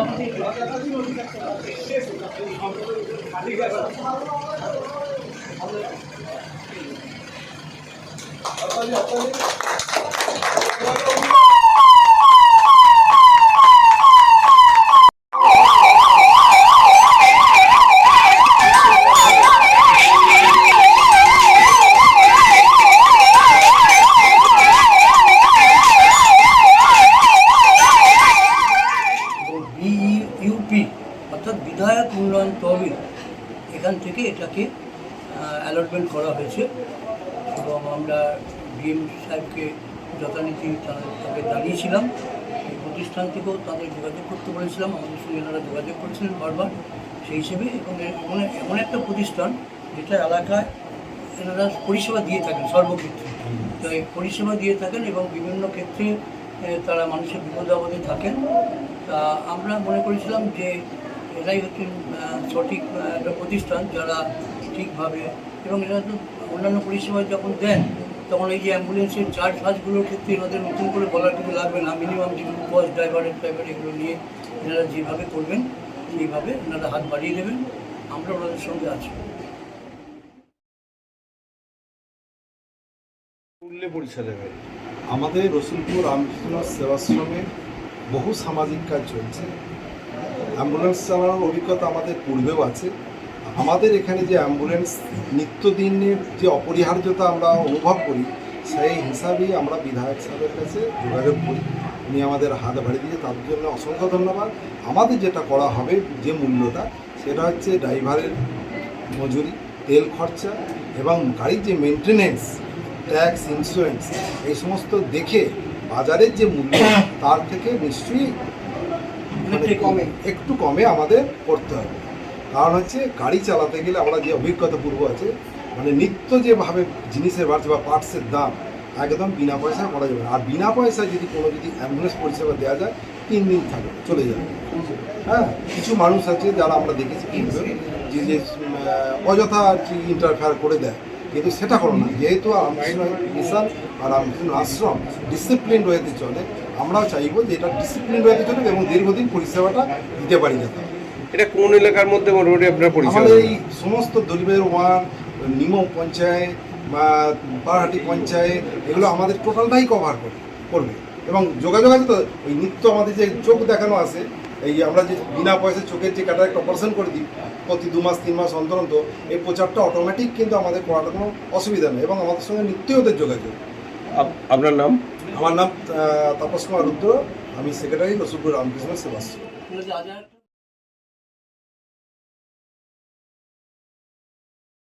আপনাদের আপনাদের অর্থাৎ বিধায়ক উন্নয়ন তহবিল। এখান থেকে এটাকে অ্যালটমেন্ট করা হয়েছে এবং আমরা ডিএম সাহেবকে যথানীতি তাকে জানিয়েছিলাম। এই প্রতিষ্ঠান থেকেও তাদের যোগাযোগ করতে বলেছিলাম। আমাদের সঙ্গে এনারা যোগাযোগ করেছিলেন বারবার সেই হিসেবে এবং এমন এমন একটা প্রতিষ্ঠান যেটা এলাকায় এনারা পরিষেবা দিয়ে থাকেন সর্বক্ষেত্রে। তো এই পরিষেবা দিয়ে থাকেন এবং বিভিন্ন ক্ষেত্রে তারা মানুষের বিপদ আপদে থাকেন। তা আমরা মনে করেছিলাম যে এরাই হচ্ছেন আহ, সঠিক প্রতিষ্ঠান যারা ঠিকভাবে এবং এরা তো অন্যান্য পরিষেবা যখন দেন তখন এই যে অ্যাম্বুলেন্সের চার্জ ফার্জগুলোর ক্ষেত্রে এনাদের নতুন করে বলার কিছু লাগবে না। মিনিমাম যেগুলো বাস ড্রাইভারের ড্রাইভার এগুলো নিয়ে এনারা যেভাবে করবেন সেইভাবে এনারা হাত বাড়িয়ে দেবেন। আমরা ওনাদের সঙ্গে আছি। মূল্যে দেবে আমাদের রসুলপুর রামকৃষ্ণ সেবাশ্রমে বহু সামাজিক কাজ চলছে। অ্যাম্বুলেন্স চালানোর অভিজ্ঞতা আমাদের পূর্বেও আছে। আমাদের এখানে যে অ্যাম্বুলেন্স নিত্যদিনের যে অপরিহার্যতা আমরা অনুভব করি, সেই হিসাবেই আমরা বিধায়ক সাহেবের কাছে যোগাযোগ করি। উনি আমাদের হাত বাড়ি দিয়ে তার জন্য অসংখ্য ধন্যবাদ। আমাদের যেটা করা হবে, যে মূল্যটা, সেটা হচ্ছে ড্রাইভারের মজুরি, তেল খরচা এবং গাড়ির যে মেনটেনেন্স ট্যাক্স ইন্স্যুরেন্স এই সমস্ত দেখে বাজারের যে মূল্য, তার থেকে নিশ্চয়ই কমে। একটু কমে আমাদের করতে হবে কারণ হচ্ছে গাড়ি চালাতে গেলে আমরা যে অভিজ্ঞতা পূর্ব আছে মানে নিত্য যেভাবে জিনিসের বাড়ছে বা পার্টসের দাম একদম বিনা পয়সায় করা যাবে। আর বিনা পয়সায় যদি কোনো যদি অ্যাম্বুলেন্স পরিষেবা দেওয়া যায় তিন দিন থাকবে চলে যাবে হ্যাঁ কিছু মানুষ আছে যারা আমরা দেখেছি পূর্বে, যে যে অযথা আর কি ইন্টারফেয়ার করে দেয় কিন্তু সেটা করো না যেহেতু রামকৃষ্ণ মিশন আর রামকৃষ্ণ আশ্রম ডিসিপ্লিন রয়েতে চলে আমরাও চাইব যে এটা ডিসিপ্লিন রয়েতে চলুক এবং দীর্ঘদিন পরিষেবাটা দিতে পারি যাতে। এটা কোন এলাকার মধ্যে মোটামুটি আপনার পরিষেবা আমাদের এই সমস্ত দলিবের ওয়ান নিমো পঞ্চায়েত বা পাড়াহাটি পঞ্চায়েত এগুলো আমাদের টোটালটাই কভার করে করবে। এবং যোগাযোগ আছে তো ওই নিত্য আমাদের যে চোখ দেখানো আছে এই আমরা যে বিনা পয়সা চোখের যে কাটা একটা অপারেশন করে দিই প্রতি দু মাস তিন মাস অন্তর অন্তর এই প্রচারটা অটোমেটিক কিন্তু আমাদের করাটা কোনো অসুবিধা নেই এবং আমাদের সঙ্গে নিত্যই ওদের যোগাযোগ। আপ- আপনার নাম? আমার নাম তাপস কুমার রুদ্র আমি সেক্রেটারি রসুলপুর রামকৃষ্ণ সেবাশ্রম।